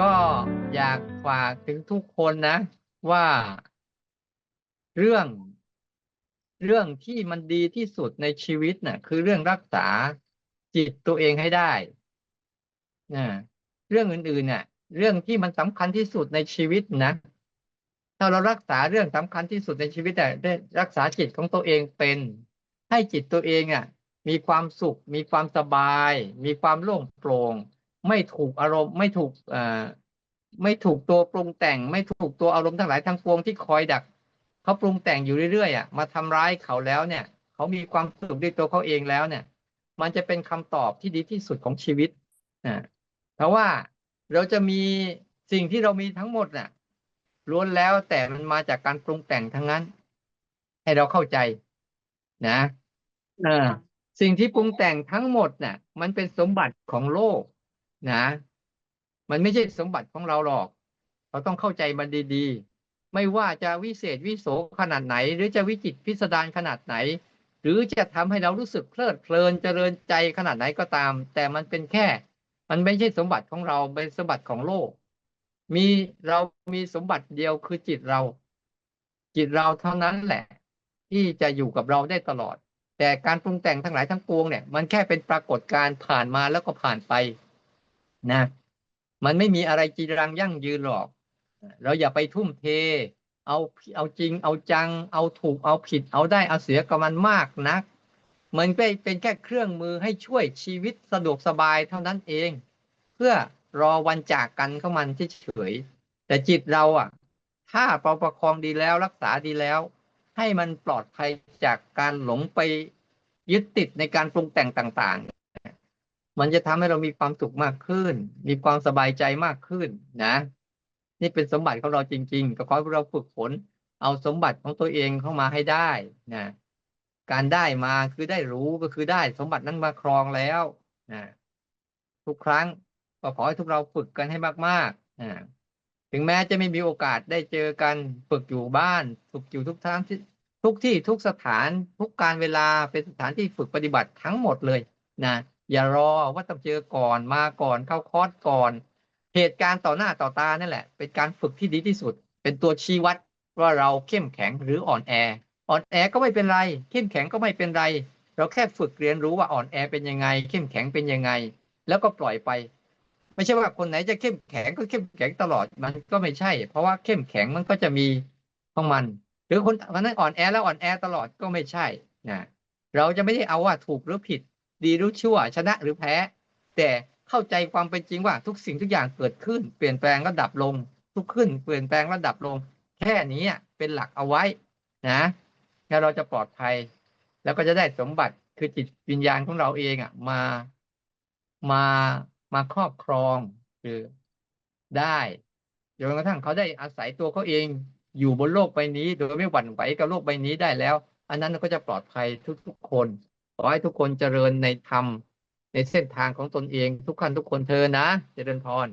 ก็อยากฝากถึงทุกคนนะ ว่า เรื่อง เรื่องที่มันดีที่สุดในชีวิตน่ะ คือเรื่องรักษาจิตตัวเองให้ได้นะเรื่องอื่นๆเนี่ยเรื่องที่มันสำคัญที่สุดในชีวิตนะถ้าเรารักษาเรื่องสำคัญที่สุดในชีวิตแต่ได้รักษาจิตของตัวเองเป็น ให้จิตตัวเองอะ มีความสุข มีความสบาย มีความโล่งโปร่ง ไม่ถูกอารมณ์ ไม่ถูกอ่อไม่ถูกตัวปรุงแต่ง ไม่ถูกตัวอารมณ์ทั้งหลายทั้งปวงที่คอยดักเขาปรุงแต่งอยู่เรื่อยๆอะมาทำร้ายเขาแล้วเนี่ย เขามีความสุขด้วยตัวเขาเองแล้วเนี่ย มันจะเป็นคำตอบที่ดีที่สุดของชีวิตอ่าเพราะว่าเราจะมีสิ่งที่เรามีทั้งหมดน่ะล้วนแล้วแต่มันมาจากการปรุงแต่งทั้งนั้น ให้เราเข้าใจ นะเออสิ่งที่ปรุงแต่งทั้งหมดน่ะ มันเป็นสมบัติของโลก นะ มันไม่ใช่สมบัติของเราหรอก เราต้องเข้าใจมันดีๆ ไม่ว่าจะวิเศษวิโสขนาดไหน หรือจะวิจิตพิสดารขนาดไหน หรือจะทำให้เรารู้สึกเพลิดเพลินเจริญใจขนาดไหนก็ตาม แต่มันเป็นแค่ มันไม่ใช่สมบัติของเราเป็นสมบัติของโลก มีเรามีสมบัติเดียวคือจิตเรา จิตเราเท่านั้นแหละ ที่จะอยู่กับเราได้ตลอดแต่การปรุงแต่งทั้งหลายทั้งปวงเนี่ยมันแค่เป็นปรากฏการณ์ผ่านมาแล้วก็ผ่านไป นะ มันไม่มีอะไรจีรังยั่งยืนหรอก เราอย่าไปทุ่มเท เอาเอาจริง เอาจัง เอาถูกเอาผิด เอาได้เอาเสียกับมันมากนัก มันเป็นเป็นแค่เครื่องมือให้ช่วยชีวิตสะดวกสบายเท่านั้นเอง เพื่อรอวันจากกันเข้ามันเฉยแต่จิตเราอะ ถ้าเราประคองดีแล้วรักษาดีแล้ว ให้มันปลอดภัยจากการหลงไปยึดติดในการปรุงแต่งต่าง ๆ มันจะทำให้เรามีความสุขมากขึ้น มีความสบายใจมากขึ้นนะ นี่เป็นสมบัติของเราจริง ๆ ก็ขอให้เราฝึกฝนเอาสมบัติของตัวเองเข้ามาให้ได้นะการได้มาคือได้รู้ก็คือได้สมบัตินั้นมาครองแล้วนะทุกครั้งก็ขอให้ทุกเราฝึกกันให้มากๆนะถึงแม้จะไม่มีโอกาสได้เจอกันฝึกอยู่บ้านฝึกอยู่ทุกทางที่ทุกที่ทุกสถานทุกการเวลาเป็นสถานที่ฝึกปฏิบัติทั้งหมดเลยนะ อย่ารอว่าต้องเจอก่อนมาก่อนเข้าคอร์สก่อน เหตุการณ์ต่อหน้าต่อตานั่นแหละ เป็นการฝึกที่ดีที่สุด เป็นตัวชี้วัดว่าเราเข้มแข็งหรืออ่อนแอ อ่อนแอก็ไม่เป็นไร เข้มแข็งก็ไม่เป็นไร เราแค่ฝึกเรียนรู้ว่าอ่อนแอเป็นยังไง เข้มแข็งเป็นยังไง แล้วก็ปล่อยไป ไม่ใช่ว่าคนไหนจะเข้มแข็งก็เข้มแข็งตลอดมันก็ไม่ใช่ เพราะว่าเข้มแข็งมันก็จะมีของมัน หรือคนคนนั้นอ่อนแอแล้วอ่อนแอตลอดก็ไม่ใช่นะเราจะไม่ได้เอาว่าถูกหรือผิด ดีหรือชั่ว ชนะหรือแพ้ แต่เข้าใจความเป็นจริงว่าทุกสิ่งทุกอย่างเกิดขึ้น เปลี่ยนแปลงก็ดับลง ทุกขึ้น เปลี่ยนแปลงแล้วดับลง แค่นี้เป็นหลักเอาไว้นะแล้วเราจะปลอดภัย แล้วก็จะได้สมบัติคือจิตวิญญาณของเราเองอะ มามามาครอบครองคือได้จนกระทั่งเขาได้อาศัยตัวเขาเองอยู่บนโลกใบนี้ โดยไม่หวั่นไหวกับโลกใบนี้ได้แล้ว อันนั้นก็จะปลอดภัยทุกๆคน ขอให้ทุกคนเจริญในธรรม ในเส้นทางของตนเอง ทุกขั้นทุกคนเธอนะ เจริญพร